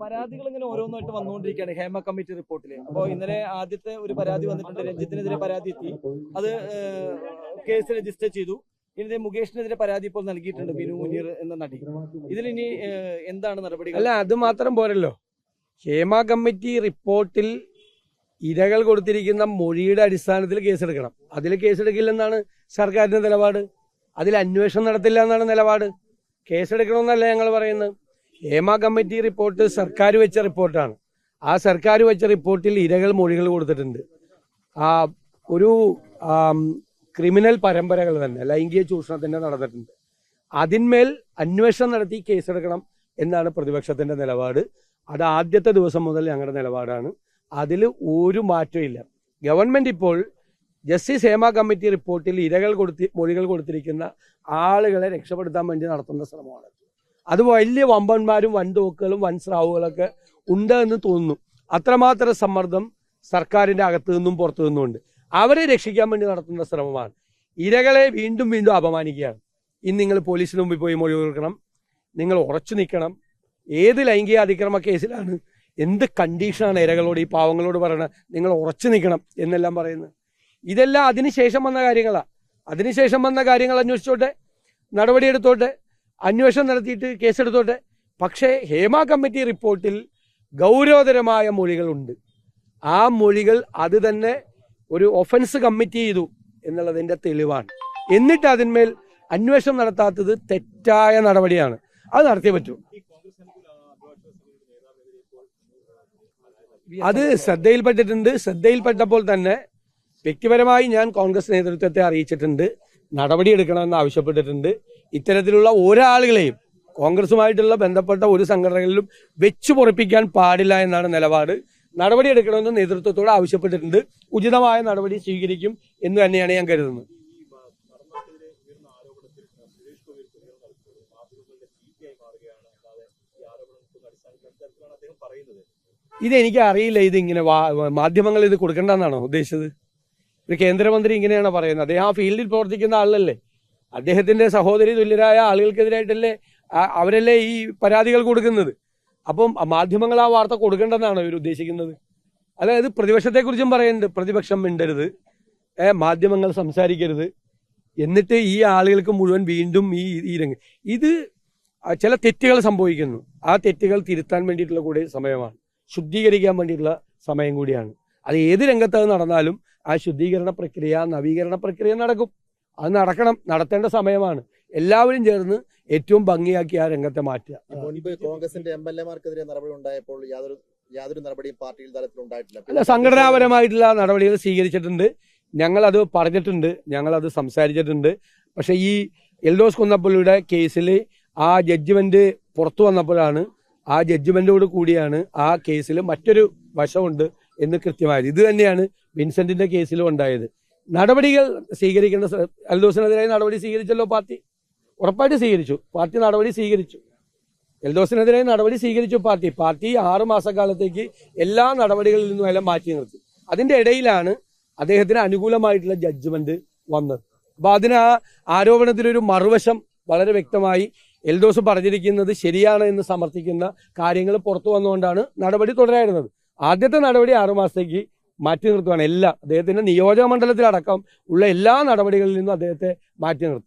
പരാതികൾ ഇങ്ങനെ ഓരോന്നായിട്ട് വന്നുകൊണ്ടിരിക്കുകയാണ്. ഹേമ കമ്മിറ്റി റിപ്പോർട്ടിൽ അപ്പോൾ ഇന്നലെ ആദ്യത്തെ ഒരു പരാതി വന്നിട്ടുണ്ട്. രഞ്ജിത്തിനെതിരെ പരാതി എത്തി. അത് കേസ് രജിസ്റ്റർ ചെയ്തു. ഇനി മുകേഷിനെതിരെ പരാതി ഇപ്പോൾ നൽകിയിട്ടുണ്ട് ബിനു മുനീർ എന്ന നടി. ഇതിലിനി എന്താണ് നടപടികൾ? അല്ല അത് മാത്രം പോരല്ലോ. ഹേമ കമ്മിറ്റി റിപ്പോർട്ടിൽ ഇരകൾ കൊടുത്തിരിക്കുന്ന മൊഴിയുടെ അടിസ്ഥാനത്തിൽ കേസെടുക്കണം. അതിൽ കേസെടുക്കില്ലെന്നാണ് സർക്കാരിന്റെ നിലപാട്. അതിൽ അന്വേഷണം നടത്തില്ല എന്നാണ് നിലപാട്. കേസെടുക്കണമെന്നല്ല ഞങ്ങൾ പറയുന്നത്. ഹേമ കമ്മിറ്റി റിപ്പോർട്ട് സർക്കാർ വെച്ച റിപ്പോർട്ടാണ് ആ സർക്കാർ വെച്ച റിപ്പോർട്ടിൽ ഇരകൾ മൊഴികൾ കൊടുത്തിട്ടുണ്ട്. ആ ഒരു ക്രിമിനൽ പരമ്പരകൾ തന്നെ ലൈംഗിക ചൂഷണത്തിന്റെ നടന്നിട്ടുണ്ട്. അതിന്മേൽ അന്വേഷണം നടത്തി കേസെടുക്കണം എന്നാണ് പ്രതിപക്ഷത്തിന്റെ നിലപാട്. അത് ആദ്യത്തെ ദിവസം മുതൽ ഞങ്ങളുടെ നിലപാടാണ്. അതിൽ ഒരു മാറ്റമില്ല ഗവൺമെന്റ് ഇപ്പോൾ ജസ്റ്റിസ് ഹേമ കമ്മിറ്റി റിപ്പോർട്ടിൽ ഇരകൾ കൊടുത്തി മൊഴികൾ കൊടുത്തിരിക്കുന്ന ആളുകളെ രക്ഷപ്പെടുത്താൻ വേണ്ടി നടത്തുന്ന ശ്രമമാണ്. അത് വലിയ വമ്പന്മാരും വൻതോക്കുകളും വൻസ്രാവുകളൊക്കെ വൻ സ്രാവുകളൊക്കെ ഉണ്ട് എന്ന് തോന്നുന്നു. അത്രമാത്രം സമ്മർദ്ദം സർക്കാരിന്റെ അകത്തു നിന്നും പുറത്തു നിന്നും ഉണ്ട് അവരെ രക്ഷിക്കാൻ വേണ്ടി നടത്തുന്ന ശ്രമമാണ്. ഇരകളെ വീണ്ടും വീണ്ടും അപമാനിക്കുകയാണ്. ഇന്ന് നിങ്ങൾ പോലീസിന് മുമ്പിൽ പോയി മൊഴി കൊടുക്കണം. നിങ്ങൾ ഉറച്ചു നിൽക്കണം. ഏത് ലൈംഗിക അതിക്രമ കേസിലാണ് എന്ത് കണ്ടീഷനാണ് ഇരകളോട് ഈ പാവങ്ങളോട് പറയണത് നിങ്ങൾ ഉറച്ചു നിൽക്കണം എന്നെല്ലാം പറയുന്നത്. ഇതെല്ലാം അതിനുശേഷം വന്ന കാര്യങ്ങളാണ് അതിനുശേഷം വന്ന കാര്യങ്ങൾ അന്വേഷിച്ചോട്ടെ നടപടിയെടുത്തോട്ടെ. അന്വേഷണം നടത്തിയിട്ട് കേസെടുത്തോട്ടെ. പക്ഷേ ഹേമ കമ്മിറ്റി റിപ്പോർട്ടിൽ ഗൗരവതരമായ മൊഴികളുണ്ട്. ആ മൊഴികൾ അത് തന്നെ ഒരു ഒഫൻസ് കമ്മിറ്റ് ചെയ്തു എന്നുള്ളതിന്റെ തെളിവാണ്. എന്നിട്ട് അതിന്മേൽ അന്വേഷണം നടത്താത്തത് തെറ്റായ നടപടിയാണ്. അത് നടത്തിയേ പറ്റൂ. അത് ശ്രദ്ധയിൽപ്പെട്ടിട്ടുണ്ട്. ശ്രദ്ധയിൽപ്പെട്ടപ്പോൾ തന്നെ വ്യക്തിപരമായി ഞാൻ കോൺഗ്രസ് നേതൃത്വത്തെ അറിയിച്ചിട്ടുണ്ട്. നടപടിയെടുക്കണമെന്ന് ആവശ്യപ്പെട്ടിട്ടുണ്ട്. ഇത്തരത്തിലുള്ള ഒരാളുകളെയും കോൺഗ്രസുമായിട്ടുള്ള ബന്ധപ്പെട്ട ഒരു സംഘടനകളിലും വെച്ചു പൊറപ്പിക്കാൻ പാടില്ല എന്നാണ് നിലപാട്. നടപടിയെടുക്കണമെന്ന് നേതൃത്വത്തോട് ആവശ്യപ്പെട്ടിട്ടുണ്ട്. ഉചിതമായ നടപടി സ്വീകരിക്കും എന്ന് തന്നെയാണ് ഞാൻ കരുതുന്നത്. ഇതെനിക്ക് അറിയില്ല. ഇത് ഇങ്ങനെ മാധ്യമങ്ങൾ ഇത് കൊടുക്കണ്ടെന്നാണോ ഉദ്ദേശിച്ചത്? ഒരു കേന്ദ്രമന്ത്രി ഇങ്ങനെയാണോ പറയുന്നത്? അദ്ദേഹം ആ ഫീൽഡിൽ പ്രവർത്തിക്കുന്ന ആളല്ലേ? അദ്ദേഹത്തിന്റെ സഹോദരി തുല്യരായ ആളുകൾക്കെതിരായിട്ടല്ലേ അവരല്ലേ ഈ പരാതികൾ കൊടുക്കുന്നത്? അപ്പം മാധ്യമങ്ങൾ ആ വാർത്ത കൊടുക്കേണ്ടെന്നാണോ ഇവർ ഉദ്ദേശിക്കുന്നത്. അതായത് പ്രതിപക്ഷത്തെക്കുറിച്ചും പറയുന്നുണ്ട് പ്രതിപക്ഷം മിണ്ടരുത് മാധ്യമങ്ങൾ സംസാരിക്കരുത് എന്നിട്ട് ഈ ആളുകൾക്ക് മുഴുവൻ വീണ്ടും ഈ ഈ രംഗം ഇത് ചില തെറ്റുകൾ സംഭവിക്കുന്നു. ആ തെറ്റുകൾ തിരുത്താൻ വേണ്ടിയിട്ടുള്ള കൂടി സമയമാണ്. ശുദ്ധീകരിക്കാൻ വേണ്ടിയിട്ടുള്ള സമയം കൂടിയാണ്. അത് ഏത് രംഗത്ത് നടന്നാലും ആ ശുദ്ധീകരണ പ്രക്രിയ നവീകരണ പ്രക്രിയ നടക്കും. അത് നടക്കണം നടത്തേണ്ട സമയമാണ്. എല്ലാവരും ചേർന്ന് ഏറ്റവും ഭംഗിയാക്കി ആ രംഗത്തെ മാറ്റുക. മുൻപ് കോൺഗ്രസിന്റെ എം എൽ എമാർക്കെതിരെ നടപടി ഉണ്ടായപ്പോൾ യാതൊരു യാതൊരു നടപടിയും പാർട്ടിയിൽ തലത്തിൽ ഉണ്ടായിട്ടില്ല അല്ല സംഘടനാപരമായിട്ടുള്ള നടപടികൾ സ്വീകരിച്ചിട്ടുണ്ട്. ഞങ്ങളത് പറഞ്ഞിട്ടുണ്ട് ഞങ്ങളത് സംസാരിച്ചിട്ടുണ്ട്. പക്ഷെ ഈ എൽഡോസ് കുന്നപ്പള്ളിയുടെ കേസിൽ ആ ജഡ്ജ്മെന്റ് പുറത്തു വന്നപ്പോഴാണ് ആ ജഡ്ജ്മെന്റോട് കൂടിയാണ് ആ കേസിൽ മറ്റൊരു വശമുണ്ട് എന്ന് കൃത്യമായത്. ഇത് തന്നെയാണ് വിൻസെന്റിന്റെ കേസിലും ഉണ്ടായത്. നടപടികൾ സ്വീകരിക്കേണ്ട എൽദോസിനെതിരായി നടപടി സ്വീകരിച്ചല്ലോ പാർട്ടി? ഉറപ്പായിട്ട് സ്വീകരിച്ചു. പാർട്ടി നടപടി സ്വീകരിച്ചു. എൽദോസിനെതിരെ നടപടി സ്വീകരിച്ചു പാർട്ടി. പാർട്ടി ആറു മാസക്കാലത്തേക്ക് എല്ലാ നടപടികളിൽ നിന്നും എല്ലാം മാറ്റി നിർത്തി. അതിന്റെ ഇടയിലാണ് അദ്ദേഹത്തിന് അനുകൂലമായിട്ടുള്ള ജഡ്ജ്മെന്റ് വന്നത്. അപ്പൊ അതിന് ആ ആരോപണത്തിലൊരു മറുവശം വളരെ വ്യക്തമായി എൽദോസ് പറഞ്ഞിരിക്കുന്നത് ശരിയാണ് എന്ന് സമർത്ഥിക്കുന്ന കാര്യങ്ങൾ പുറത്തു വന്നുകൊണ്ടാണ് നടപടി തുടരായിരുന്നത്. ആദ്യത്തെ നടപടി ആറു മാസത്തേക്ക് മാറ്റി നിർത്തുകയാണ് എല്ലാം അദ്ദേഹത്തിന്റെ നിയോജക മണ്ഡലത്തിലടക്കം ഉള്ള എല്ലാ നടപടികളിൽ നിന്നും അദ്ദേഹത്തെ മാറ്റി നിർത്തി.